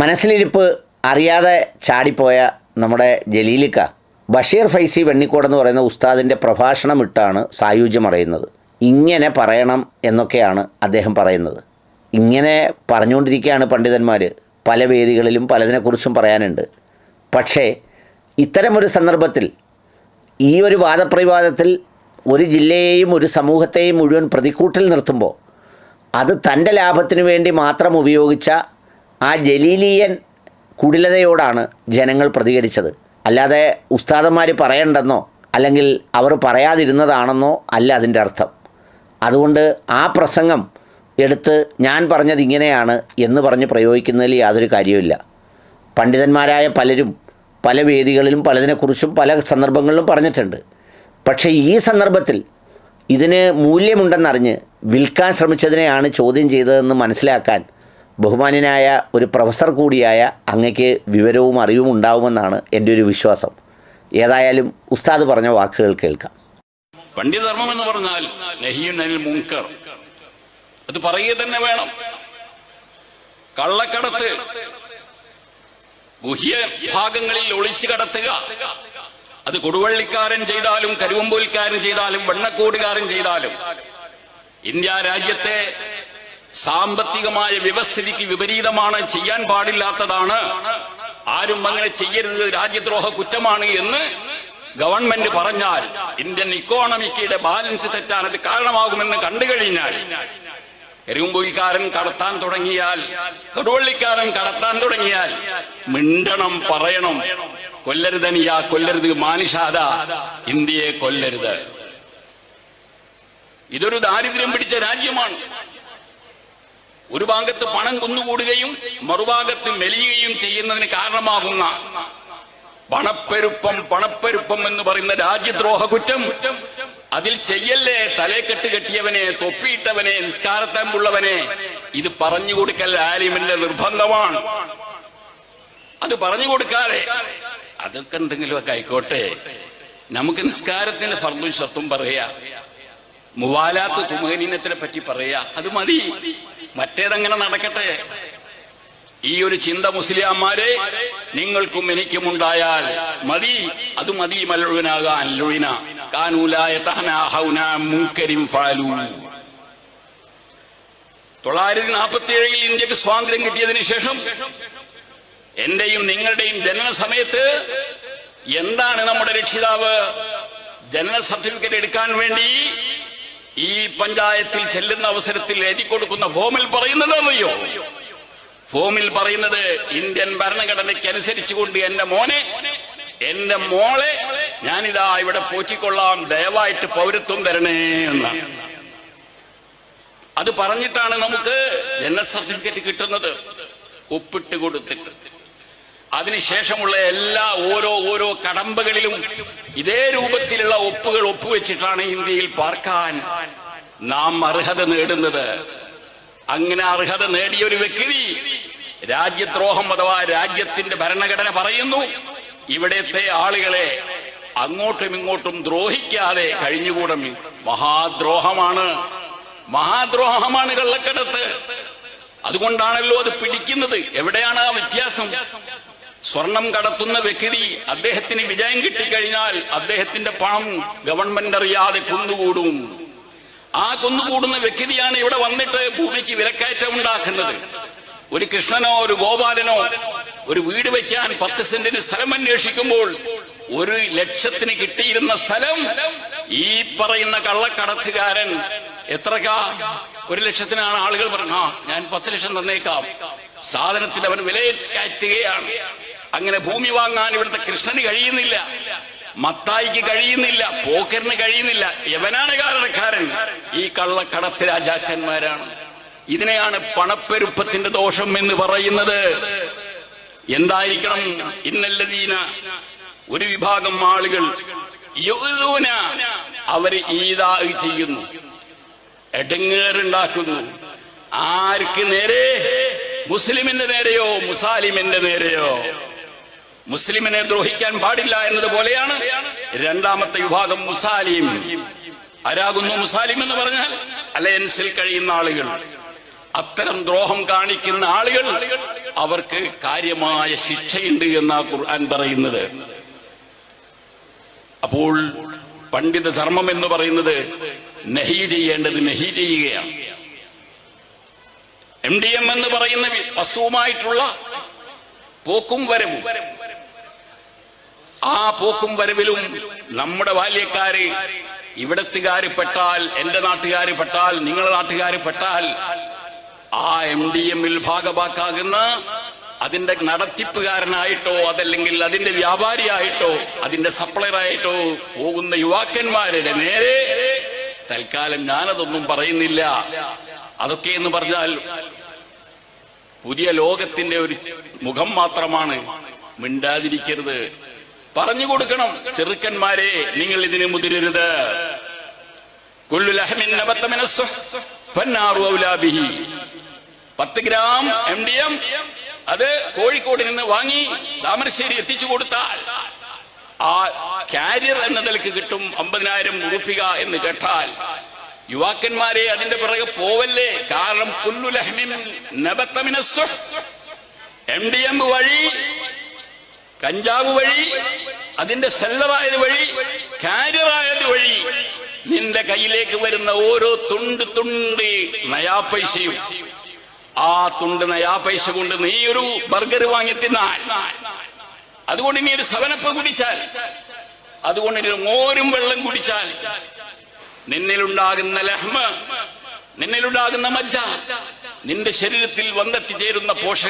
മനസ്സിലിരിപ്പ് അറിയാതെ ചാടിപ്പോയ നമ്മുടെ ജലീലിക്ക ബഷീർ ഫൈസി വെണ്ണിക്കോട് എന്ന് പറയുന്ന ഉസ്താദിന്റെ പ്രഭാഷണം ഇട്ടാണ് സായുജ്യം ഇങ്ങനെ പറയണം എന്നൊക്കെയാണ് അദ്ദേഹം പറയുന്നത്. ഇങ്ങനെ പറഞ്ഞുകൊണ്ടിരിക്കുകയാണ് പണ്ഡിതന്മാർ പല വേദികളിലും പലതിനെക്കുറിച്ചും പറയാനുണ്ട്. പക്ഷേ ഇത്തരമൊരു സന്ദർഭത്തിൽ ഈ ഒരു വാദപ്രതിവാദത്തിൽ ഒരു ജില്ലയെയും ഒരു സമൂഹത്തെയും മുഴുവൻ പ്രതിക്കൂട്ടിൽ നിർത്തുമ്പോൾ അത് തന്റെ ലാഭത്തിനു വേണ്ടി മാത്രം ഉപയോഗിച്ച ആ ജലീലിയൻ കുടിലതയോടാണ് ജനങ്ങൾ പ്രതികരിച്ചത്. അല്ലാതെ ഉസ്താദന്മാർ പറയണ്ടെന്നോ അല്ലെങ്കിൽ അവർ പറയാതിരുന്നതാണെന്നോ അല്ല അതിന്റെ അർത്ഥം. അതുകൊണ്ട് ആ പ്രസംഗം എടുത്ത് ഞാൻ പറഞ്ഞത് ഇങ്ങനെയാണ് എന്ന് പറഞ്ഞ് പ്രയോഗിക്കുന്നതിൽ യാതൊരു കാര്യവുമില്ല. പണ്ഡിതന്മാരായ പലരും പല വേദികളിലും പലതിനെക്കുറിച്ചും പല സന്ദർഭങ്ങളിലും പറഞ്ഞിട്ടുണ്ട്. പക്ഷേ ഈ സന്ദർഭത്തിൽ ഇതിന് മൂല്യമുണ്ടെന്നറിഞ്ഞ് വിൽക്കാൻ ശ്രമിച്ചതിനെയാണ് ചോദ്യം ചെയ്തതെന്ന് മനസ്സിലാക്കാൻ ബഹുമാന്യനായ ഒരു പ്രൊഫസർ കൂടിയായ അങ്ങയ്ക്ക് വിവരവും അറിവും ഉണ്ടാവുമെന്നാണ് എന്റെ ഒരു വിശ്വാസം. ഏതായാലും ഉസ്താദ് പറഞ്ഞ വാക്കുകൾ കേൾക്കാം. പണ്ഡിതധർമ്മം എന്ന് പറഞ്ഞാൽ മുങ്കർ. അത് പറയുക തന്നെ വേണം. കള്ളക്കടത്ത് ഗുഹ്യ ഭാഗങ്ങളിൽ ഒളിച്ചു കടത്തുക. അത് കൊടുവള്ളിക്കാരൻ ചെയ്താലും കരുവമ്പൂൽക്കാരൻ ചെയ്താലും വെണ്ണക്കോടുകാരൻ ചെയ്താലും ഇന്ത്യ രാജ്യത്തെ സാമ്പത്തികമായ വ്യവസ്ഥിതിക്ക് വിപരീതമാണ് ചെയ്യാൻ പാടില്ലാത്തതാണ്. ആരും അങ്ങനെ ചെയ്യരുത് രാജ്യദ്രോഹ കുറ്റമാണ് എന്ന് ഗവൺമെന്റ് പറഞ്ഞാൽ ഇന്ത്യൻ ഇക്കോണമിക്കിയുടെ ബാലൻസ് തെറ്റാൻ അത് കാരണമാകുമെന്ന് കണ്ടു കഴിഞ്ഞാൽ എരുമ്പൂൽക്കാരൻ കടത്താൻ തുടങ്ങിയാൽ കൊടുവള്ളിക്കാരൻ കടത്താൻ തുടങ്ങിയാൽ മിണ്ടണം പറയണം. കൊല്ലരുതനിയ കൊല്ലരുത് മാനുഷാദ ഇന്ത്യയെ കൊല്ലരുത്. ഇതൊരു ദാരിദ്ര്യം പിടിച്ച രാജ്യമാണ്. ഒരു ഭാഗത്ത് പണം കുന്നുകൂടുകയും മറുഭാഗത്ത് മെലിയുകയും ചെയ്യുന്നതിന് കാരണമാകുന്ന പണപ്പെരുപ്പം പണപ്പെരുപ്പം എന്ന് പറയുന്ന രാജ്യദ്രോഹ കുറ്റം. അതിൽ ചെയ്യല്ലേ തലേക്കെട്ട് കെട്ടിയവനെ തൊപ്പിയിട്ടവനെ നിസ്കാരത്തമ്പുള്ളവനെ? ഇത് പറഞ്ഞു കൊടുക്കൽ ആലിമിന്റെ നിർബന്ധമാണ്. അത് പറഞ്ഞു കൊടുക്കാതെ അതൊക്കെ എന്തെങ്കിലുമൊക്കെ ആയിക്കോട്ടെ. നമുക്ക് നിസ്കാരത്തിന്റെ ഫർദും ഷർത്തും പറയാ. മുവാലാത്ത് തുമഹനീനത്തിനെ പറ്റി പറയാ. അത് മതി. മറ്റേതങ്ങനെ നടക്കട്ടെ. ഈ ഒരു ചിന്ത മുസ്ലിയാമാരെ നിങ്ങൾക്കും എനിക്കും ഉണ്ടായാൽ മതി. അത് മതി കാനൂലായ മുങ്കരിം തൊള്ളായിരത്തി നാൽപ്പത്തി ഏഴിൽ ഇന്ത്യയ്ക്ക് സ്വാതന്ത്ര്യം കിട്ടിയതിന് ശേഷം എന്റെയും നിങ്ങളുടെയും ജനന സമയത്ത് എന്താണ് നമ്മുടെ രക്ഷിതാവ്? ജനന സർട്ടിഫിക്കറ്റ് എടുക്കാൻ വേണ്ടി ഈ പഞ്ചായത്തിൽ ചെല്ലുന്ന അവസരത്തിൽ എഴുതി കൊടുക്കുന്ന ഫോമിൽ പറയുന്നത് അറിയോ? ഫോമിൽ പറയുന്നത് ഇന്ത്യൻ ഭരണഘടനയ്ക്ക് അനുസരിച്ചുകൊണ്ട് എന്റെ മോനെ എന്റെ മോളെ ഞാനിതാ ഇവിടെ പോറ്റിക്കൊള്ളാം ദയവായിട്ട് പൗരത്വം തരണേ എന്ന്. അത് പറഞ്ഞിട്ടാണ് നമുക്ക് ജനന സർട്ടിഫിക്കറ്റ് കിട്ടുന്നത്. ഒപ്പിട്ട് കൊടുത്തിട്ട്. അതിനുശേഷമുള്ള എല്ലാ ഓരോ ഓരോ കടമ്പകളിലും ഇതേ രൂപത്തിലുള്ള ഒപ്പുകൾ ഒപ്പുവെച്ചിട്ടാണ് ഇന്ത്യയിൽ പാർക്കാൻ നാം അർഹത നേടുന്നത്. അങ്ങനെ അർഹത നേടിയ ഒരു വ്യക്തി രാജ്യദ്രോഹം അഥവാ രാജ്യത്തിന്റെ ഭരണഘടന പറയുന്നു ഇവിടത്തെ ആളുകളെ അങ്ങോട്ടും ഇങ്ങോട്ടും ദ്രോഹിക്കാതെ കഴിഞ്ഞുകൂടും മഹാദ്രോഹമാണ്. മഹാദ്രോഹമാണ് കള്ളക്കടത്ത്. അതുകൊണ്ടാണല്ലോ അത് പിടിക്കുന്നത്. എവിടെയാണ് ആ വ്യത്യാസം? സ്വർണം കടത്തുന്ന വ്യക്തി അദ്ദേഹത്തിന് വിജയം കിട്ടിക്കഴിഞ്ഞാൽ അദ്ദേഹത്തിന്റെ പണം ഗവൺമെന്റ് അറിയാതെ കുന്നുകൂടും. ആ കുന്നുകൂടുന്ന വ്യക്തിയാണ് ഇവിടെ വന്നിട്ട് ഭൂമിക്ക് വിലക്കയറ്റം ഉണ്ടാക്കുന്നത്. ഒരു കൃഷ്ണനോ ഒരു ഗോപാലനോ ഒരു വീട് വെക്കാൻ പത്ത് സെന്റിന് സ്ഥലം അന്വേഷിക്കുമ്പോൾ ഒരു ലക്ഷത്തിന് കിട്ടിയിരുന്ന സ്ഥലം ഈ പറയുന്ന കള്ളക്കടത്തുകാരൻ എത്രക്കാ? ഒരു ലക്ഷത്തിനാണ് ആളുകൾ പറഞ്ഞ ഞാൻ പത്ത് ലക്ഷം തന്നേക്കാം. സാധനത്തിന് അവൻ വിലയേറ്റുകയാണ് അങ്ങനെ ഭൂമി വാങ്ങാൻ ഇവിടുത്തെ കൃഷ്ണന് കഴിയുന്നില്ല. മത്തായിക്ക് കഴിയുന്നില്ല പോക്കറിന് കഴിയുന്നില്ല. യവനാണ് കാരണക്കാരൻ. ഈ കള്ളക്കടത്ത് രാജാക്കന്മാരാണ്. ഇതിനെയാണ് പണപ്പെരുപ്പത്തിന്റെ ദോഷം എന്ന് പറയുന്നത്. എന്തായിരിക്കണം? ഇന്നല്ലതീന ഒരു വിഭാഗം ആളുകൾ അവർ ഈതാ ചെയ്യുന്നു. എടങ്ങേറുണ്ടാക്കുന്നു. ആർക്ക് നേരെ? മുസ്ലിമിന്റെ നേരെയോ? മുസാലിമിന്റെ നേരെയോ? മുസ്ലിമിനെ ദ്രോഹിക്കാൻ പാടില്ല എന്നതുപോലെയാണ് രണ്ടാമത്തെ വിഭാഗം മുസാലിം. ആരാകുന്നു മുസാലിം എന്ന് പറഞ്ഞാൽ അലയൻസിൽ കഴിയുന്ന ആളുകൾ. അത്തരം ദ്രോഹം കാണിക്കുന്ന ആളുകൾ അവർക്ക് കാര്യമായ ശിക്ഷയുണ്ട് എന്നാ ഖുർആൻ പറയുന്നത്. അപ്പോൾ പണ്ഡിത ധർമ്മം എന്ന് പറയുന്നത് നഹി ചെയ്യേണ്ടത് നഹി ചെയ്യുകയാണ്. എം ഡി എം എന്ന് പറയുന്ന വസ്തുവുമായിട്ടുള്ള പോക്കും വരവും. ആ പോക്കും വരവിലും നമ്മുടെ ബാല്യക്കാര് ഇവിടത്തുകാര് പെട്ടാൽ എന്റെ നാട്ടുകാര് പെട്ടാൽ നിങ്ങളുടെ നാട്ടുകാര് പെട്ടാൽ ആ എം ഡി എമ്മിൽ ഭാഗമാക്കാകുന്ന അതിന്റെ നടത്തിപ്പുകാരനായിട്ടോ അതല്ലെങ്കിൽ അതിന്റെ വ്യാപാരിയായിട്ടോ അതിന്റെ സപ്ലയറായിട്ടോ പോകുന്ന യുവാക്കന്മാരുടെ നേരെ തൽക്കാലം ഞാനതൊന്നും പറയുന്നില്ല. അതൊക്കെ എന്ന് പറഞ്ഞാൽ പുതിയ ലോകത്തിന്റെ ഒരു മുഖം മാത്രമാണ് മിണ്ടാതിരിക്കരുത്. പറഞ്ഞു കൊടുക്കണം. ചെറുക്കന്മാരെ നിങ്ങൾ ഇതിന് മുതിരരുത്. പത്ത് ഗ്രാം എം ഡി എം അത് കോഴിക്കോട് നിന്ന് വാങ്ങി താമരശ്ശേരി എത്തിച്ചു കൊടുത്താൽ ആ കാരിയർ എന്ന നിലയ്ക്ക് കിട്ടും അമ്പതിനായിരം ഉറുപ്പിക എന്ന് കേട്ടാൽ യുവാക്കന്മാരെ അതിന്റെ പിറകെ പോവല്ലേ? കാരണം കുല്ലുലഹ്മിൻ എം ഡി എം വഴി കഞ്ചാവ് വഴി അതിന്റെ സെല്ലറായത് വഴി കാരിയറായത് വഴി നിന്റെ കയ്യിലേക്ക് വരുന്ന ഓരോ തുണ്ട് തുണ്ട് നയാ പൈസയും. ആ തുണ്ട് നയാ പൈസ കൊണ്ട് നീ ഒരു ബർഗർ വാങ്ങി തിന്നാൽ. അതുകൊണ്ട് നീ ഒരു സവനപ്പ് കുടിച്ചാൽ. അതുകൊണ്ട് നീ മോരും വെള്ളം കുടിച്ചാൽ. നിന്നിലുണ്ടാകുന്ന ലഹ്മ നിന്നിലുണ്ടാകുന്ന മജ്ജ നിന്റെ ശരീരത്തിൽ വന്നെത്തിച്ചേരുന്ന പോഷക